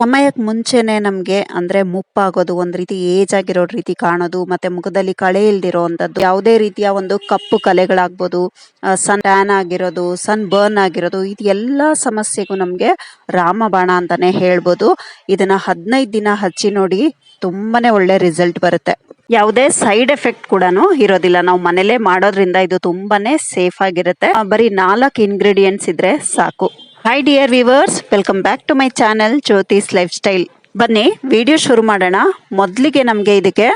ಸಮಯಕ್ಕೆ ಮುಂಚೆನೆ ನಮ್ಗೆ ಅಂದ್ರೆ ಮುಪ್ಪಾಗೋದು, ಒಂದ್ ರೀತಿ ಏಜ್ ಆಗಿರೋ ರೀತಿ ಕಾಣೋದು, ಮತ್ತೆ ಮುಖದಲ್ಲಿ ಕಳೆ ಇಲ್ದಿರೋಂಥದ್ದು ಯಾವುದೇ ರೀತಿಯ ಒಂದು ಕಪ್ಪು ಕಲೆಗಳಾಗ್ಬೋದು ಸನ್ ಟ್ಯಾನ್ ಆಗಿರೋದು, ಸನ್ ಬರ್ನ್ ಆಗಿರೋದು, ಇದು ಎಲ್ಲ ಸಮಸ್ಯೆಗೂ ನಮ್ಗೆ ರಾಮಬಾಣ ಅಂತಾನೆ ಹೇಳ್ಬೋದು. ಇದನ್ನ ಹದಿನೈದು ದಿನ ಹಚ್ಚಿ ನೋಡಿ ತುಂಬಾನೇ ಒಳ್ಳೆ ರಿಸಲ್ಟ್ ಬರುತ್ತೆ. ಯಾವುದೇ ಸೈಡ್ ಎಫೆಕ್ಟ್ ಕೂಡ ಇರೋದಿಲ್ಲ. ನಾವು ಮನೇಲೆ ಮಾಡೋದ್ರಿಂದ ಇದು ತುಂಬಾನೇ ಸೇಫ್ ಆಗಿರುತ್ತೆ. ಬರೀ ನಾಲ್ಕು ಇಂಗ್ರೀಡಿಯೆಂಟ್ಸ್ ಇದ್ರೆ ಸಾಕು. Hi dear viewers welcome back to my channel Jyothi's lifestyle ಬನ್ನಿ ವಿಡಿಯೋ ಶುರು ಮಾಡೋಣ. ಮೊದಲಿಗೆ ನಮಗೆ ಇದಕ್ಕೆ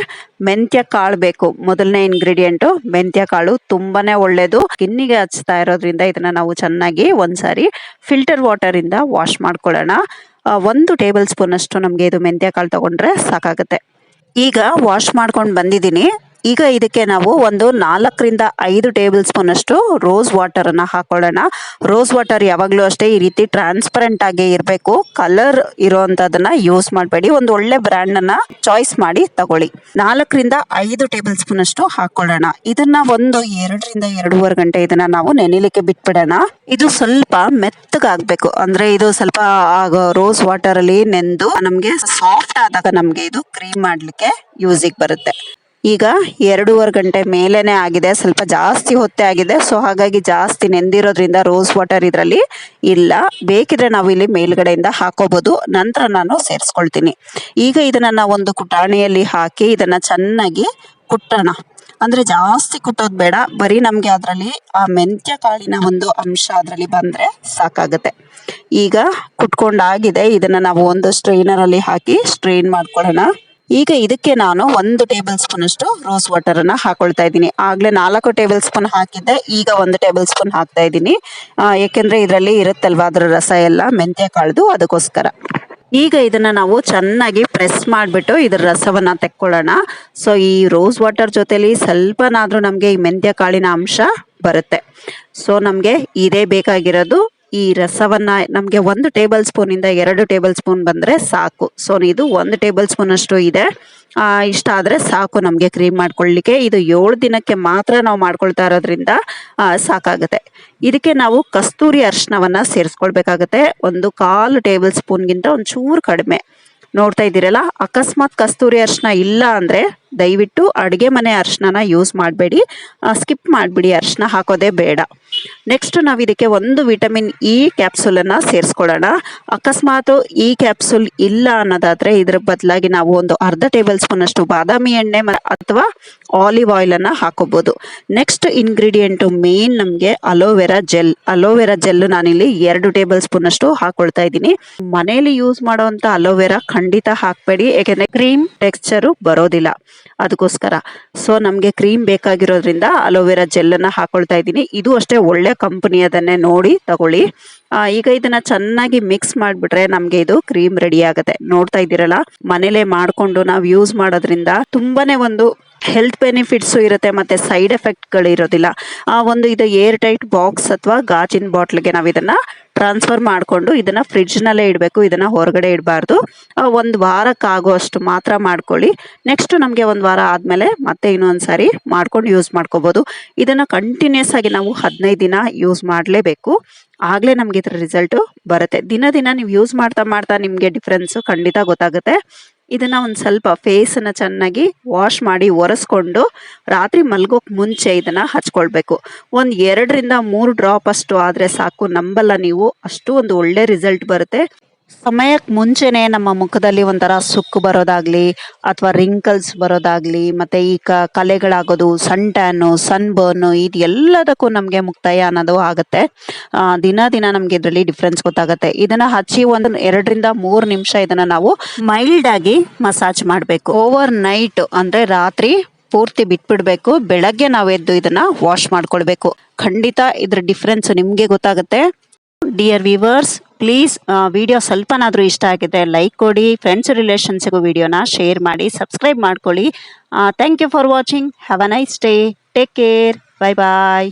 ಮೆಂತ್ಯ ಕಾಳು ಬೇಕು. ಮೊದಲನೇ ಇಂಗ್ರೀಡಿಯೆಂಟು ಮೆಂತ್ಯ ಕಾಳು ತುಂಬಾನೇ ಒಳ್ಳೇದು. ಸ್ಕಿನ್ನಿಗೆ ಹಚ್ತಾ ಇರೋದ್ರಿಂದ ಇದನ್ನ ನಾವು ಚೆನ್ನಾಗಿ ಒಂದ್ಸಾರಿ ಫಿಲ್ಟರ್ ವಾಟರಿಂದ ವಾಶ್ ಮಾಡ್ಕೊಳ್ಳೋಣ. ಒಂದು ಟೇಬಲ್ ಸ್ಪೂನ್ ಅಷ್ಟು ನಮಗೆ ಇದು ಮೆಂತ್ಯ ಕಾಳು ತಗೊಂಡ್ರೆ ಸಾಕಾಗುತ್ತೆ. ಈಗ ವಾಶ್ ಮಾಡ್ಕೊಂಡು ಬಂದಿದ್ದೀನಿ. ಈಗ ಇದಕ್ಕೆ ನಾವು ಒಂದು ನಾಲ್ಕರಿಂದ ಐದು ಟೇಬಲ್ ಸ್ಪೂನ್ ಅಷ್ಟು ರೋಸ್ ವಾಟರ್ ಅನ್ನ ಹಾಕೊಳ್ಳೋಣ. ರೋಸ್ ವಾಟರ್ ಯಾವಾಗಲೂ ಅಷ್ಟೇ ಈ ರೀತಿ ಟ್ರಾನ್ಸ್ಪರೆಂಟ್ ಆಗಿ ಇರಬೇಕು. ಕಲರ್ ಇರೋವಂಥದ್ದನ್ನು ಯೂಸ್ ಮಾಡಬೇಡಿ. ಒಂದು ಒಳ್ಳೆ ಬ್ರ್ಯಾಂಡ್ ಅನ್ನ ಚಾಯ್ಸ್ ಮಾಡಿ ತಗೊಳ್ಳಿ. ನಾಲ್ಕರಿಂದ ಐದು ಟೇಬಲ್ ಸ್ಪೂನ್ ಅಷ್ಟು ಹಾಕೊಳ್ಳೋಣ. ಇದನ್ನ ಒಂದು ಎರಡರಿಂದ ಎರಡೂವರೆ ಗಂಟೆ ಇದನ್ನ ನಾವು ನೆನಿಲಿಕ್ಕೆ ಬಿಟ್ಬಿಡೋಣ. ಇದು ಸ್ವಲ್ಪ ಮೆತ್ತಗಾಗಬೇಕು. ಅಂದ್ರೆ ಇದು ಸ್ವಲ್ಪ ರೋಸ್ ವಾಟರ್ ಅಲ್ಲಿ ನೆಂದು ನಮಗೆ ಸಾಫ್ಟ್ ಆದಾಗ ನಮಗೆ ಇದು ಕ್ರೀಮ್ ಮಾಡ್ಲಿಕ್ಕೆ ಯೂಸಿಗೆ ಬರುತ್ತೆ. ಈಗ ಎರಡೂವರೆ ಗಂಟೆ ಮೇಲೇನೆ ಆಗಿದೆ. ಸ್ವಲ್ಪ ಜಾಸ್ತಿ ಹೊತ್ತೆ ಆಗಿದೆ. ಸೊ ಹಾಗಾಗಿ ಜಾಸ್ತಿ ನೆಂದಿರೋದ್ರಿಂದ ರೋಸ್ ವಾಟರ್ ಇದರಲ್ಲಿ ಇಲ್ಲ. ಬೇಕಿದ್ರೆ ನಾವು ಇಲ್ಲಿ ಮೇಲ್ಗಡೆಯಿಂದ ಹಾಕೋಬಹುದು ನಂತರ ನಾನು ಸೇರಿಸ್ಕೊಳ್ತೀನಿ. ಈಗ ಇದನ್ನ ನಾವು ಒಂದು ಕುಟಾಣಿಯಲ್ಲಿ ಹಾಕಿ ಇದನ್ನ ಚೆನ್ನಾಗಿ ಕುಟ್ಟೋಣ. ಅಂದ್ರೆ ಜಾಸ್ತಿ ಕುಟ್ಟೋದು ಬೇಡ. ಬರೀ ನಮ್ಗೆ ಅದರಲ್ಲಿ ಆ ಮೆಂತ್ಯ ಕಾಳಿನ ಒಂದು ಅಂಶ ಅದರಲ್ಲಿ ಬಂದ್ರೆ ಸಾಕಾಗುತ್ತೆ. ಈಗ ಕುಟ್ಕೊಂಡಾಗಿದೆ ಇದನ್ನ ನಾವು ಒಂದು ಸ್ಟ್ರೈನರ್ ಅಲ್ಲಿ ಹಾಕಿ ಸ್ಟ್ರೈನ್ ಮಾಡ್ಕೊಳ್ಳೋಣ. ಈಗ ಇದಕ್ಕೆ ನಾನು ಒಂದು ಟೇಬಲ್ ಸ್ಪೂನ್ ಅಷ್ಟು ರೋಸ್ ವಾಟರ್ ಅನ್ನ ಹಾಕೊಳ್ತಾ ಇದ್ದೀನಿ. ಆಗ್ಲೇ ನಾಲ್ಕು ಟೇಬಲ್ ಸ್ಪೂನ್ ಹಾಕಿದ್ದೆ, ಈಗ ಒಂದು ಟೇಬಲ್ ಸ್ಪೂನ್ ಹಾಕ್ತಾ ಇದ್ದೀನಿ. ಯಾಕೆಂದ್ರೆ ಇದರಲ್ಲಿ ಇರುತ್ತಲ್ವಾ ಅದರ ರಸ ಎಲ್ಲ ಮೆಂತ್ಯ ಕಾಳ್ದು ಅದಕ್ಕೋಸ್ಕರ. ಈಗ ಇದನ್ನ ನಾವು ಚೆನ್ನಾಗಿ ಪ್ರೆಸ್ ಮಾಡಿಬಿಟ್ಟು ಇದರ ರಸವನ್ನ ತೆಕ್ಕೊಳ್ಳೋಣ. ಸೊ ಈ ರೋಸ್ ವಾಟರ್ ಜೊತೆಲಿ ಸ್ವಲ್ಪನಾದ್ರೂ ನಮಗೆ ಈ ಮೆಂತ್ಯ ಕಾಳಿನ ಅಂಶ ಬರುತ್ತೆ. ಸೊ ನಮಗೆ ಇದೇ ಬೇಕಾಗಿರೋದು ಈ ರಸವನ್ನ ನಮಗೆ ಒಂದು ಟೇಬಲ್ ಸ್ಪೂನ್ ಇಂದ ಎರಡು ಟೇಬಲ್ ಸ್ಪೂನ್ ಬಂದ್ರೆ ಸಾಕು. ಸೊ ಇದು ಒಂದು ಟೇಬಲ್ ಸ್ಪೂನ್ ಅಷ್ಟು ಇದೆ. ಆ, ಇಷ್ಟ ಆದ್ರೆ ಸಾಕು ನಮಗೆ ಕ್ರೀಮ್ ಮಾಡ್ಕೊಳ್ಳಿಕ್ಕೆ ಇದು ಏಳು ದಿನಕ್ಕೆ ಮಾತ್ರ ನಾವು ಮಾಡ್ಕೊಳ್ತಾ ಇರೋದ್ರಿಂದ ಸಾಕಾಗುತ್ತೆ. ಇದಕ್ಕೆ ನಾವು ಕಸ್ತೂರಿ ಅರ್ಶನವನ್ನ ಸೇರಿಸ್ಕೊಳ್ಬೇಕಾಗತ್ತೆ. ಒಂದು ಕಾಲು ಟೇಬಲ್ ಸ್ಪೂನ್ಗಿಂತ ಒಂಚೂರು ಕಡಿಮೆ. ನೋಡ್ತಾ ಇದ್ದೀರಲ್ಲ ಅಕಸ್ಮಾತ್ ಕಸ್ತೂರಿ ಅರ್ಶನ ಇಲ್ಲ ಅಂದ್ರೆ ದಯವಿಟ್ಟು ಅಡುಗೆ ಮನೆ ಅರ್ಶನನ ಯೂಸ್ ಮಾಡಬೇಡಿ. ಸ್ಕಿಪ್ ಮಾಡಿಬಿಡಿ ಅರ್ಶನ ಹಾಕೋದೇ ಬೇಡ. ನೆಕ್ಸ್ಟ್ ನಾವು ಇದಕ್ಕೆ ಒಂದು ವಿಟಮಿನ್ ಇ ಕ್ಯಾಪ್ಸೂಲನ್ನು ಸೇರಿಸ್ಕೊಳ್ಳೋಣ. ಅಕಸ್ಮಾತ್ ಈ ಕ್ಯಾಪ್ಸೂಲ್ ಇಲ್ಲ ಅನ್ನೋದಾದರೆ ಇದರ ಬದಲಾಗಿ ನಾವು ಒಂದು ಅರ್ಧ ಟೇಬಲ್ ಸ್ಪೂನಷ್ಟು ಬಾದಾಮಿ ಎಣ್ಣೆ ಅಥವಾ ಆಲಿವ್ ಆಯಿಲ್ ಹಾಕೋಬೋದು. ಹಾಕೋಬಹುದು ನೆಕ್ಸ್ಟ್ ಇಂಗ್ರೀಡಿಯೆಂಟು ಮೇನ್ ನಮಗೆ aloe vera gel aloe vera gel ನಾನಿಲ್ಲಿ ಎರಡು ಟೇಬಲ್ ಸ್ಪೂನಷ್ಟು ಹಾಕೊಳ್ತಾ ಇದ್ದೀನಿ. ಮನೆಯಲ್ಲಿ ಯೂಸ್ ಮಾಡುವಂತ ಅಲೋವೆರಾ ಖಂಡಿತ ಹಾಕಬೇಡಿ. ಯಾಕೆಂದರೆ ಕ್ರೀಮ್ ಟೆಕ್ಸ್ಚರು ಬರೋದಿಲ್ಲ. ಅದಕ್ಕೋಸ್ಕರ. ಸೊ ನಮಗೆ ಕ್ರೀಮ್ ಬೇಕಾಗಿರೋದ್ರಿಂದ ಅಲೋವೆರಾ ಜೆಲ್ಲನ್ನು ಹಾಕೊಳ್ತಾ ಇದ್ದೀನಿ. ಇದು ಅಷ್ಟೇ ಒಳ್ಳೆ ಕಂಪನಿಯದನ್ನೇ ನೋಡಿ ತಗೊಳ್ಳಿ. ಈಗ ಇದನ್ನ ಚೆನ್ನಾಗಿ ಮಿಕ್ಸ್ ಮಾಡಿಬಿಟ್ರೆ ನಮಗೆ ಇದು ಕ್ರೀಮ್ ರೆಡಿ ಆಗುತ್ತೆ. ನೋಡ್ತಾ ಇದ್ದೀರಲ್ಲ, ಮನೇಲೆ ಮಾಡಿಕೊಂಡು ನಾವು ಯೂಸ್ ಮಾಡೋದ್ರಿಂದ ತುಂಬಾನೇ ಒಂದು ಹೆಲ್ತ್ ಬೆನಿಫಿಟ್ಸು ಇರುತ್ತೆ ಮತ್ತೆ ಸೈಡ್ ಎಫೆಕ್ಟ್ಗಳು ಇರೋದಿಲ್ಲ. ಆ, ಒಂದು ಇದು ಏರ್ ಟೈಟ್ ಬಾಕ್ಸ್ ಅಥವಾ ಗಾಜಿನ ಬಾಟ್ಲಿಗೆ ನಾವು ಇದನ್ನ ಟ್ರಾನ್ಸ್ಫರ್ ಮಾಡಿಕೊಂಡು ಇದನ್ನು ಫ್ರಿಡ್ಜ್ನಲ್ಲೇ ಇಡಬೇಕು, ಇದನ್ನು ಹೊರಗಡೆ ಇಡಬಾರ್ದು. ಒಂದು ವಾರಕ್ಕಾಗುವಷ್ಟು ಮಾತ್ರ ಮಾಡ್ಕೊಳ್ಳಿ. ನೆಕ್ಸ್ಟ್ ನಮಗೆ ಒಂದು ವಾರ ಆದಮೇಲೆ ಮತ್ತೆ ಇನ್ನೊಂದು ಸಾರಿ ಮಾಡ್ಕೊಂಡು ಯೂಸ್ ಮಾಡ್ಕೋಬೋದು. ಇದನ್ನು ಕಂಟಿನ್ಯೂಸ್ ಆಗಿ ನಾವು ಹದಿನೈದು ದಿನ ಯೂಸ್ ಮಾಡಲೇಬೇಕು. ಆಗಲೇ ನಮಗೆ ಇದರ ರಿಸಲ್ಟು ಬರುತ್ತೆ. ದಿನ ದಿನ ನೀವು ಯೂಸ್ ಮಾಡ್ತಾ ಮಾಡ್ತಾ ನಿಮಗೆ ಡಿಫ್ರೆನ್ಸು ಖಂಡಿತ ಗೊತ್ತಾಗುತ್ತೆ. ಇದನ್ನ ಒಂದು ಸ್ವಲ್ಪ ಫೇಸನ್ನ ಚೆನ್ನಾಗಿ ವಾಶ್ ಮಾಡಿ ಒರೆಸ್ಕೊಂಡು ರಾತ್ರಿ ಮಲ್ಗೋಕ್ ಮುಂಚೆ ಇದನ್ನ ಹಚ್ಕೊಳ್ಬೇಕು. ಒಂದು ಎರಡರಿಂದ ಮೂರು ಡ್ರಾಪ್ ಅಷ್ಟು ಆದರೆ ಸಾಕು. ನಂಬಲ್ಲ ನೀವು. ಅಷ್ಟು ಒಂದು ಒಳ್ಳೆ ರಿಸಲ್ಟ್ ಬರುತ್ತೆ. ಸಮಯಕ್ಕೆ ಮುಂಚೆನೆ ನಮ್ಮ ಮುಖದಲ್ಲಿ ಒಂಥರ ಸುಕ್ಕು ಬರೋದಾಗ್ಲಿ ಅಥವಾ ರಿಂಕಲ್ಸ್ ಬರೋದಾಗ್ಲಿ ಮತ್ತೆ ಈ ಕ ಕಲೆಗಳಾಗೋದು ಸನ್ ಟ್ಯಾನು ಸನ್ ಬರ್ನು ಇದು ಎಲ್ಲದಕ್ಕೂ ನಮಗೆ ಮುಕ್ತಾಯ ಅನ್ನೋದು ಆಗುತ್ತೆ. ದಿನ ದಿನ ನಮಗೆ ಇದರಲ್ಲಿ ಡಿಫ್ರೆನ್ಸ್ ಗೊತ್ತಾಗುತ್ತೆ. ಇದನ್ನ ಹಚ್ಚಿ ಒಂದು ಎರಡರಿಂದ ಮೂರು ನಿಮಿಷ ಇದನ್ನ ನಾವು ಮೈಲ್ಡ್ ಆಗಿ ಮಸಾಜ್ ಮಾಡಬೇಕು. ಓವರ್ ನೈಟ್ ಅಂದ್ರೆ ರಾತ್ರಿ ಪೂರ್ತಿ ಬಿಟ್ಬಿಡ್ಬೇಕು. ಬೆಳಗ್ಗೆ ನಾವು ಎದ್ದು ಇದನ್ನ ವಾಶ್ ಮಾಡ್ಕೊಳ್ಬೇಕು. ಖಂಡಿತ ಇದ್ರ ಡಿಫ್ರೆನ್ಸ್ ನಿಮಗೆ ಗೊತ್ತಾಗುತ್ತೆ. ಡಿಯರ್ ವಿವರ್ಸ್ ಪ್ಲೀಸ್ ವಿಡಿಯೋ ಸ್ವಲ್ಪನಾದರೂ ಇಷ್ಟ ಆಗಿದೆ ಲೈಕ್ ಕೊಡಿ ಫ್ರೆಂಡ್ಸ್ ರಿಲೇಷನ್ಸ್ಗೂ ವಿಡಿಯೋನ ಶೇರ್ ಮಾಡಿ ಸಬ್ಸ್ಕ್ರೈಬ್ ಮಾಡ್ಕೊಳ್ಳಿ. Thank you for watching have a nice day take care bye bye